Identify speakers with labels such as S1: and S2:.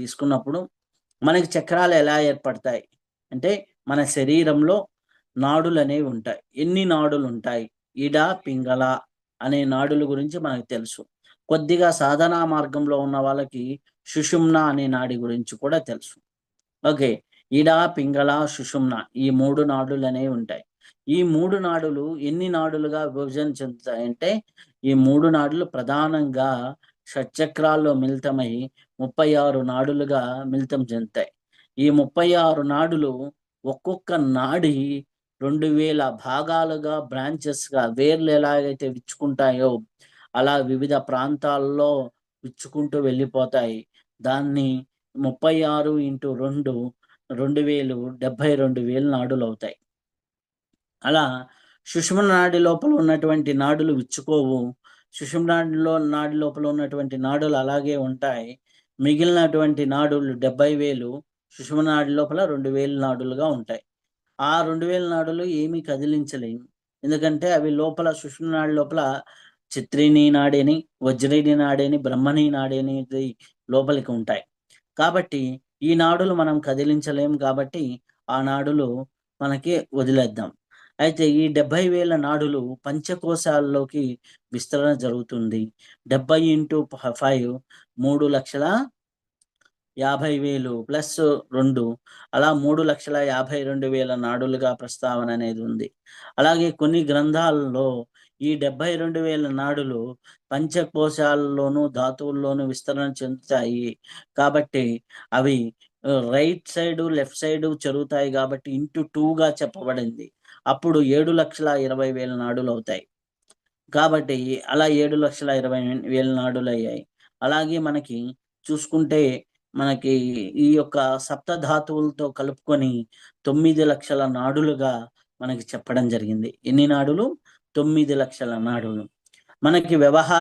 S1: తీసుకున్నప్పుడు మనకి చక్రాలు ఎలా ఏర్పడతాయి? అంటే మన శరీరంలో నాడులు అనేవి ఉంటాయి. ఎన్ని నాడులు ఉంటాయి? ఇడ పింగళ అనే నాడుల గురించి మనకు తెలుసు. కొద్దిగా సాధనా మార్గంలో ఉన్న వాళ్ళకి సుషుమ్న అనే నాడి గురించి కూడా తెలుసు. ఓకే. ఇడ పింగళ సుషుమ్న ఈ మూడు నాడులు అనేవి ఉంటాయి. ఈ మూడు నాడులు ఎన్ని నాడులుగా విభజన చెందుతాయంటే ఈ మూడు నాడులు ప్రధానంగా షట్చక్రాల్లో మిళితమై ముప్పై ఆరు నాడులుగా మిళితం చెందుతాయి. ఈ ముప్పై ఆరు నాడులు ఒక్కొక్క నాడి రెండు వేల భాగాలుగా బ్రాంచెస్గా వేర్లు ఎలాగైతే విచ్చుకుంటాయో అలా వివిధ ప్రాంతాల్లో విచ్చుకుంటూ వెళ్ళిపోతాయి. దాన్ని ముప్పై ఆరు ఇంటూ రెండు రెండు వేలు డెబ్బై రెండు వేలు నాడులు అవుతాయి. అలా సుష్మ నాడి లోపల ఉన్నటువంటి నాడులు విచ్చుకోవు. సుషుమ్నాడిలో నాడి లోపల ఉన్నటువంటి నాడులు అలాగే ఉంటాయి. మిగిలినటువంటి నాడులు డెబ్బై వేలు సుషుమనాడి లోపల రెండు వేలు నాడులుగా ఉంటాయి. ఆ రెండు వేల నాడులు ఏమీ కదిలించలేము ఎందుకంటే అవి లోపల సుషుమనాడి లోపల చిత్రిని నాడేని వజ్రిని నాడేని బ్రహ్మని నాడేని లోపలికి ఉంటాయి. కాబట్టి ఈ నాడులు మనం కదిలించలేము కాబట్టి ఆ నాడులు మనకి వదిలేద్దాం. అయితే ఈ డెబ్బై వేల నాడులు పంచకోశాల్లోకి విస్తరణ జరుగుతుంది. డెబ్బై ఇంటూ ఫైవ్ మూడు లక్షల యాభై వేలు ప్లస్ రెండు అలా మూడు లక్షల యాభై రెండు వేల నాడులుగా ప్రస్తావన అనేది ఉంది. అలాగే కొన్ని గ్రంథాలలో ఈ డెబ్బై రెండు వేల నాడులు పంచకోశాల్లోనూ ధాతువుల్లోనూ విస్తరణ చెందుతాయి. కాబట్టి అవి రైట్ సైడ్ లెఫ్ట్ సైడ్ జరుగుతాయి కాబట్టి ఇంటూ టూగా చెప్పబడింది. అప్పుడు ఏడు లక్షల ఇరవై వేల నాడులు అవుతాయి. కాబట్టి అలా ఏడు లక్షల ఇరవై వేల నాడులు అయ్యాయి. అలాగే మనకి చూసుకుంటే మనకి ఈ యొక్క సప్తధాతువులతో కలుపుకొని తొమ్మిది లక్షల నాడులుగా మనకి చెప్పడం జరిగింది. ఎన్ని నాడులు? తొమ్మిది లక్షల నాడులు. మనకి వ్యవహార